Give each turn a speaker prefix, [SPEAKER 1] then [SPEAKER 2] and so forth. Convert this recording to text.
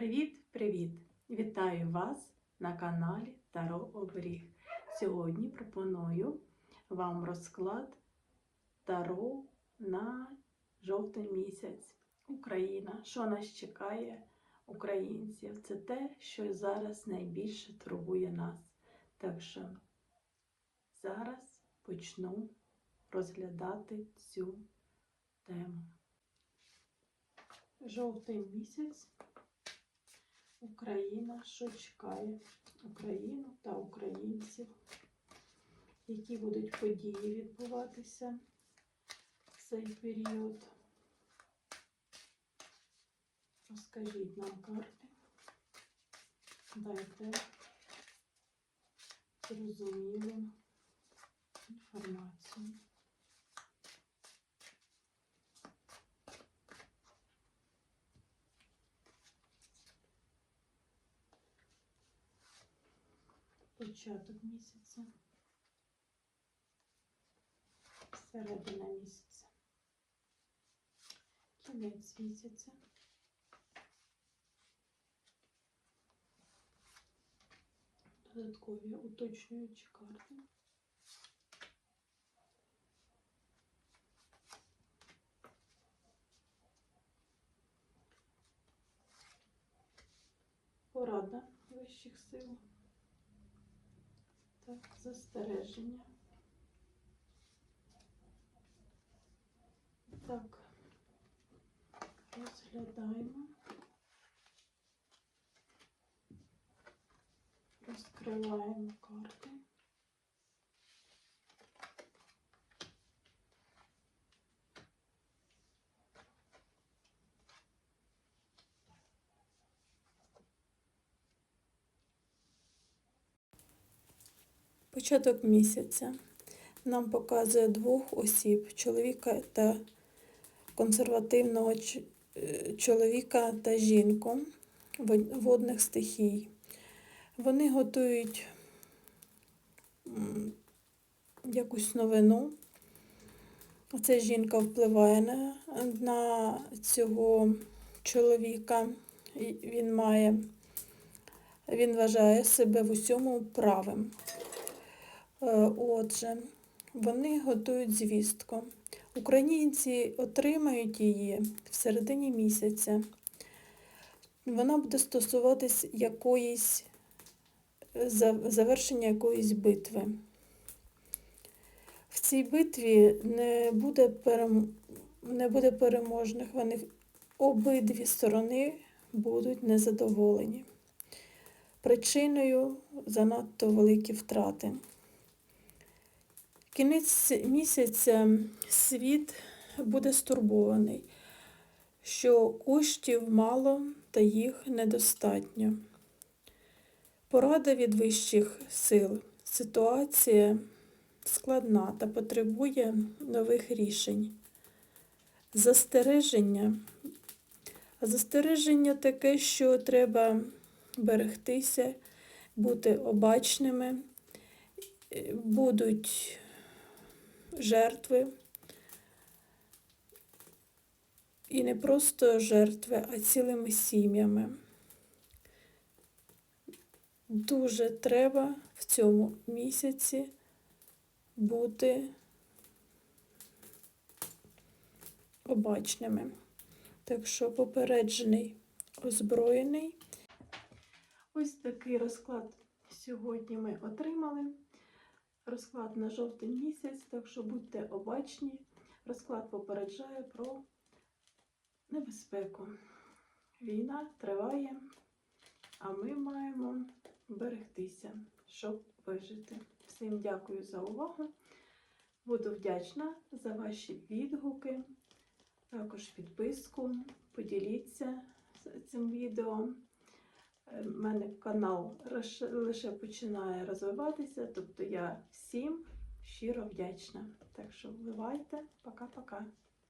[SPEAKER 1] Привіт-привіт! Вітаю вас на каналі Таро Оберіг. Сьогодні пропоную вам розклад Таро на жовтий місяць. Україна. Що нас чекає українців? Це те, що зараз найбільше турбує нас. Так що зараз почну розглядати цю тему. Жовтий місяць. Україна, що чекає Україну та українців, які будуть події відбуватися в цей період. Розкажіть нам карти, дайте зрозумілу інформацію. Початок місяця, середина місяця, кінець місяця, додаткові уточнюючі карти. Порада вищих сил. Так, застереження. Так, розглядаємо. Розкриваємо карти. Початок місяця нам показує двох осіб: чоловіка та консервативного е, чоловіка та жінку водних стихій. Вони готують якусь новину. Ця жінка впливає на, на цього чоловіка. Він має, він вважає себе в усьому правим. Е, Отже, вони готують звістку. Українці отримають її в середині місяця. Вона буде стосуватись якоїсь завершення якоїсь битви. В цій битві не буде, перем... не буде переможних. Вони обидві сторони будуть незадоволені. Причиною занадто великі втрати. Кінець місяця світ буде стурбований, що коштів мало та їх недостатньо. Порада від вищих сил. Ситуація складна та потребує нових рішень. Застереження. Застереження таке, що треба берегтися, бути обачними, Е, будуть жертви. І не просто жертви, а цілими сім'ями. Дуже треба в цьому місяці бути обачними. Так що попереджений, озброєний. Ось такий розклад сьогодні ми отримали. Розклад на жовтий місяць, так що будьте обачні. Розклад попереджає про небезпеку. Війна триває, а ми маємо берегтися, щоб вижити. Всім дякую за увагу. Буду вдячна за ваші відгуки, також підписку. Поділіться цим відео. У мене канал лише починає розвиватися, тобто я всім щиро вдячна. Так що вбивайте, пока-пока.